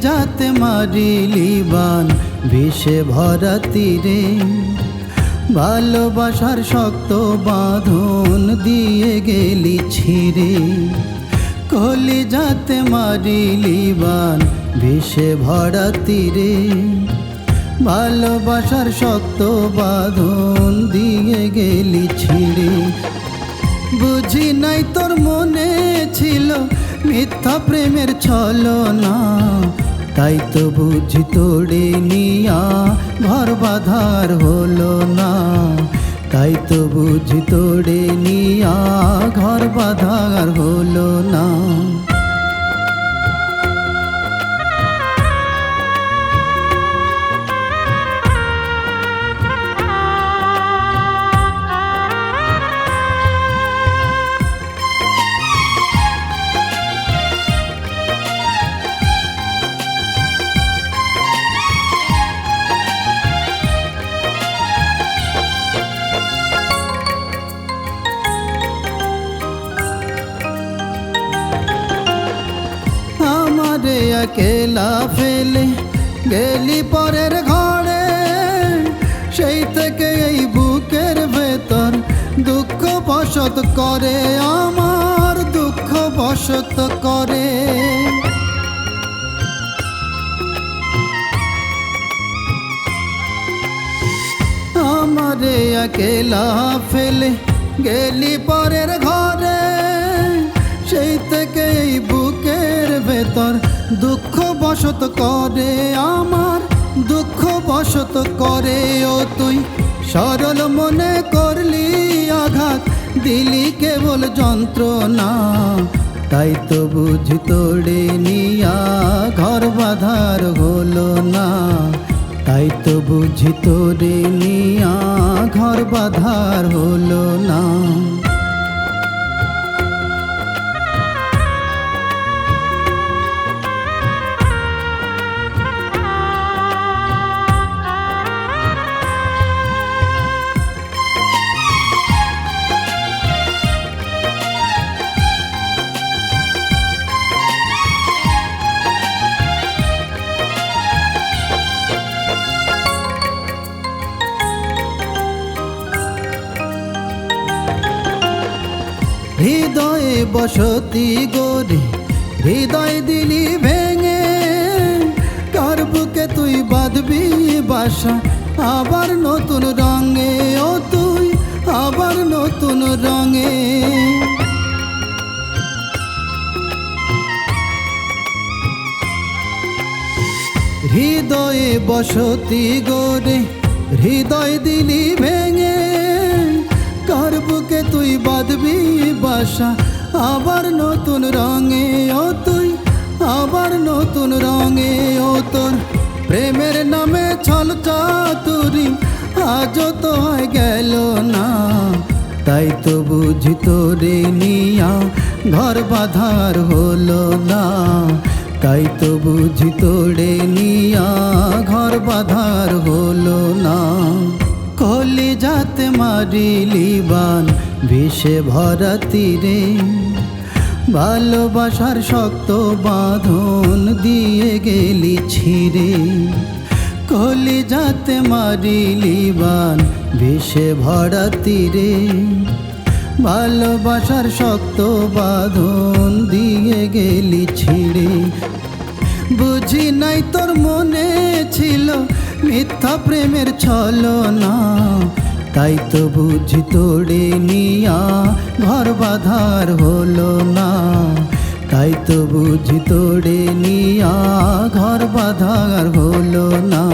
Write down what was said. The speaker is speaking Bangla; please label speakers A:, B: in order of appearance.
A: যাতে মারিলি বান বিষে ভরা তীরে। ভালোবাসার শক্ত বাঁধন দিয়ে গেলি ছিঁড়ে। কলি যাতে মারিলি বান বিষে ভরা তীরে। ভালোবাসার শক্ত বাঁধন দিয়ে গেলি ছিঁড়ে। বুঝি নাই তোর মনে ছিল মিথ্যা প্রেমের ছলনা। তাই তো বুঝি তোড়ে নিয়া, ঘর বাধার হলো না। তাই তো বুঝি তোড়ে নিয়া, ঘর বাধার হলো না। একেলা ফেলে গেলি পরের ঘরে। সেই থেকে এই বুকের ভেতর দুঃখ বসত করে, আমার দুঃখ বসত করে। আমারে একেলা ফেলে গেলি পরের ঘরে দুঃখ বসত করে আমার দুঃখ বসত করে ও তুই। সরল মনে করলি আঘাত, দিলি কেবল যন্ত্রণা। তাই তো বুঝ তোড়ে নিয়া ঘর বাধার হলো না। তাই তো বুঝি তোরে নিয়া ঘর বাধার হলো না। হৃদয়ে বসতি গরে হৃদয় দিলি ভেঙে। কার বুকে তুই বাঁধবি বাসা? আবার নতুন রঙে ও তুই আবার নতুন রঙে। হৃদয়ে বসতি গরে হৃদয় দিলি ভেঙে। কার বুকে তুই বাঁধবি বাসা আবার নতুন রঙে ও তুই, আবার নতুন রঙে ও তোর। প্রেমের নামে ছল চাতুরি, আজও তো গেল না। তাই তো বুঝি তোরে নিয়া ঘর বাধার হলো না। তাই তো বুঝি তোড়ে নিয়া ঘর বাধার হলো না। কলি যাতে মারিলি বান বিষে ভরা তীরে ভালোবাসার শক্ত বাঁধন দিয়ে গেলি ছিঁড়ে। কলি যাতে মারিলি বান বিষে ভরা তীরে। ভালোবাসার শক্ত বাঁধন দিয়ে গেলি ছিঁড়ে। বুঝি নাই তোর মনে ছিল মিথ্যা প্রেমের ছলনা। তাই তো বুঝি তোড়ে নিয়া, ঘর বাধার হলো না। তাই তো বুঝি তোড়ে নিয়া, ঘর বাধার হলো না।